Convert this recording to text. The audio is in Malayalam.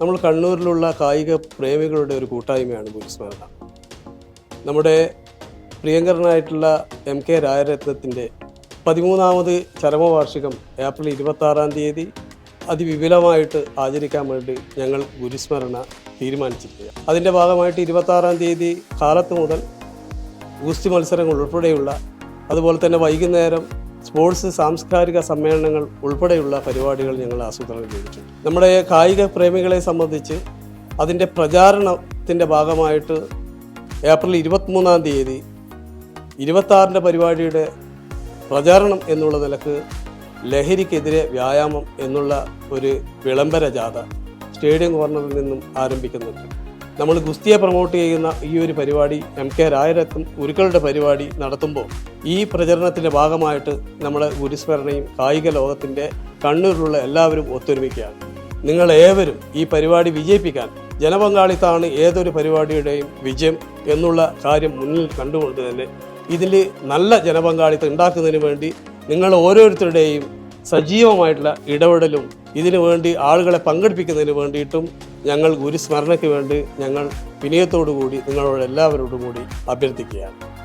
നമ്മൾ കണ്ണൂരിലുള്ള കായിക പ്രേമികളുടെ ഒരു കൂട്ടായ്മയാണ് ഗുരുസ്മരണ നമ്മുടെ പ്രിയങ്കരനായിട്ടുള്ള എം കെ രായരത്നത്തിന്റെ പതിമൂന്നാമത് ചരമവാർഷികം ഏപ്രിൽ ഇരുപത്താറാം തീയതി അതിവിപുലമായിട്ട് ആചരിക്കാൻ വേണ്ടി ഞങ്ങൾ ഗുരുസ്മരണ തീരുമാനിച്ചിരിക്കുക അതിന്റെ ഭാഗമായിട്ട് ഇരുപത്താറാം തീയതി കാലത്ത് മുതൽ ഗുസ്തി മത്സരങ്ങൾ ഉൾപ്പെടെയുള്ള അതുപോലെ തന്നെ വൈകുന്നേരം സ്പോർട്സ് സാംസ്കാരിക സമ്മേളനങ്ങൾ ഉൾപ്പെടെയുള്ള പരിപാടികൾ ഞങ്ങൾ ആസൂത്രണം ചെയ്തിട്ടുണ്ട്. നമ്മുടെ കായിക പ്രേമികളെ സംബന്ധിച്ച് അതിന്റെ പ്രചാരണത്തിന്റെ ഭാഗമായിട്ട് ഏപ്രിൽ ഇരുപത്തിമൂന്നാം തീയതി ഇരുപത്താറിന്റെ പരിപാടിയുടെ പ്രചാരണം എന്നുള്ള നിലയ്ക്ക് ലഹരിക്കെതിരെ വ്യായാമം എന്നുള്ള ഒരു വിളംബര ജാഥ സ്റ്റേഡിയം കോർണറിൽ നിന്നും ആരംഭിക്കുന്നുണ്ട്. നമ്മൾ ഗുസ്തിയെ പ്രൊമോട്ട് ചെയ്യുന്ന ഈ ഒരു പരിപാടി എം കെ രായരത്നം ഗുരുക്കളുടെ പരിപാടി നടത്തുമ്പോൾ ഈ പ്രചരണത്തിന്റെ ഭാഗമായിട്ട് നമ്മുടെ ഗുരുസ്മരണയും കായിക ലോകത്തിന്റെ കണ്ണൂരിലുള്ള എല്ലാവരും ഒത്തൊരുമിക്കുകയാണ്. നിങ്ങൾ ഏവരും ഈ പരിപാടി വിജയിപ്പിക്കാൻ ജനപങ്കാളിത്താണ് ഏതൊരു പരിപാടിയുടെയും വിജയം എന്നുള്ള കാര്യം മുന്നിൽ കണ്ടുകൊണ്ട് തന്നെ ഇതിൽ നല്ല ജനപങ്കാളിത്തം ഉണ്ടാക്കുന്നതിന് വേണ്ടി നിങ്ങൾ ഓരോരുത്തരുടെയും സജീവമായിട്ടുള്ള ഇടപെടലും ഇതിനു വേണ്ടി ആളുകളെ പങ്കെടുപ്പിക്കുന്നതിന് വേണ്ടിയിട്ടും ഞങ്ങൾ ഗുരുസ്മരണയ്ക്ക് വേണ്ടി ഞങ്ങൾ വിനയത്തോടു കൂടി നിങ്ങളോട് എല്ലാവരോടും കൂടി അഭ്യർത്ഥിക്കുകയാണ്.